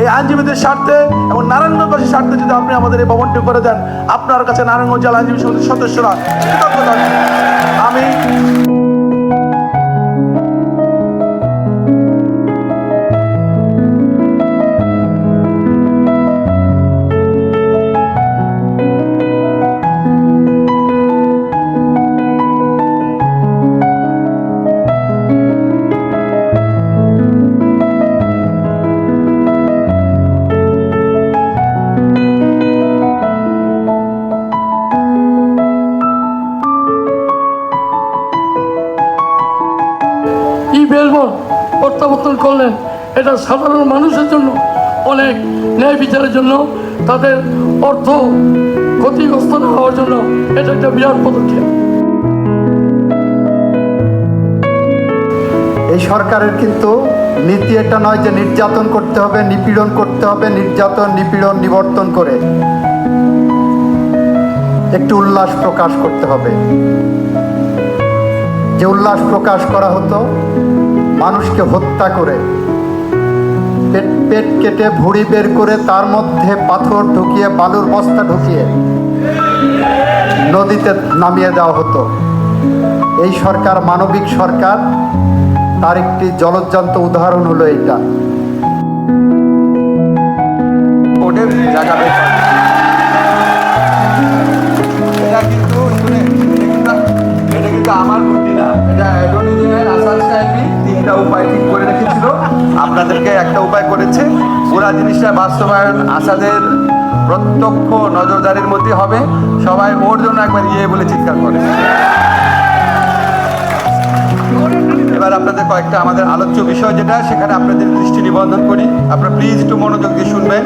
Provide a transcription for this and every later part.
এই আইনজীবীদের স্বার্থে এবং নারায়ণগঞ্জবাসীর স্বার্থে যদি আপনি আমাদের এই ভবনটি করে দেন, আপনার কাছে নারায়ণগঞ্জ জেলা আইনজীবী সমিতির সদস্যরা আমি প্রত্যাবর্তন করলেন, এটা সাধারণ মানুষের জন্য, অনেক ন্যায় বিচারের জন্য, তাদের অর্থ ক্ষতিগ্রস্ত না হওয়ার জন্য এটা একটা বিরাট পদক্ষেপ। এই সরকারের কিন্তু নীতি এটা নয় যে নির্যাতন করতে হবে, নিপীড়ন করতে হবে, নির্যাতন, নিপীড়ন, নিবর্তন করে একটু উল্লাস প্রকাশ করতে হবে। যে উল্লাস প্রকাশ করা হতো মানুষকে হত্যা করে। পেট পেট কেটে ভুঁড়ি বের করে তার মধ্যে পাথর ঢুকিয়ে, বালুর বস্তা ঢুকিয়ে নদীতে নামিয়ে দেওয়া হতো। এই সরকার মানবিক সরকার, তার একটি জলজ্জান্ত উদাহরণ হলো এটা কোর্টের জায়গা আপনাদেরকে একটা উপায় করেছে। পুরা জিনিসটা বাস্তবায়ন আসাদের প্রত্যক্ষ নজরদারির মধ্যে হবে। সবাই ওর জন্য একবার ইয়ে বলে চিৎকার করে। এবার আপনাদের কয়েকটা আমাদের আলোচ্য বিষয় যেটা, সেখানে আপনাদের দৃষ্টি নিবন্ধন করি। আপনারা প্লিজ একটু মনোযোগ দিয়ে শুনবেন।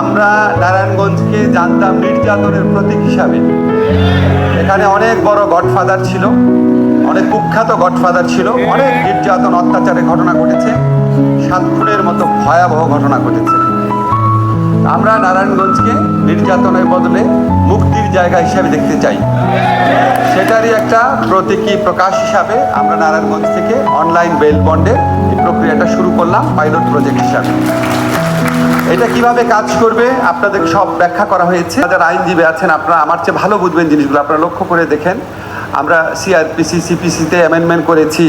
আমরা নারায়ণগঞ্জকে জানতাম নির্যাতনের প্রতীক হিসাবে। এখানে অনেক বড় গডফাদার ছিল। অনেক কুখ্যাত গডফাদার ছিল। অনেক নির্যাতন, অত্যাচারের ঘটনা ঘটেছে। সাত খুনের মতো ভয়াবহ ঘটনা ঘটেছে। আমরা নারায়ণগঞ্জকে নির্যাতনের বদলে মুক্তির জায়গা হিসাবে দেখতে চাই। সেটারই একটা প্রতীকী প্রকাশ হিসাবে আমরা নারায়ণগঞ্জ থেকে অনলাইন বেল বন্ডের এই প্রক্রিয়াটা শুরু করলাম, পাইলট প্রজেক্ট হিসাবে। এটা কীভাবে কাজ করবে আপনাদের সব ব্যাখ্যা করা হয়েছে। যারা আইনজীবী আছেন, আপনারা আমার চেয়ে ভালো বুঝবেন জিনিসগুলো। আপনারা লক্ষ্য করে দেখেন, আমরা সিআরপিসি সিপিসিতে অ্যামেন্ডমেন্ট করেছি।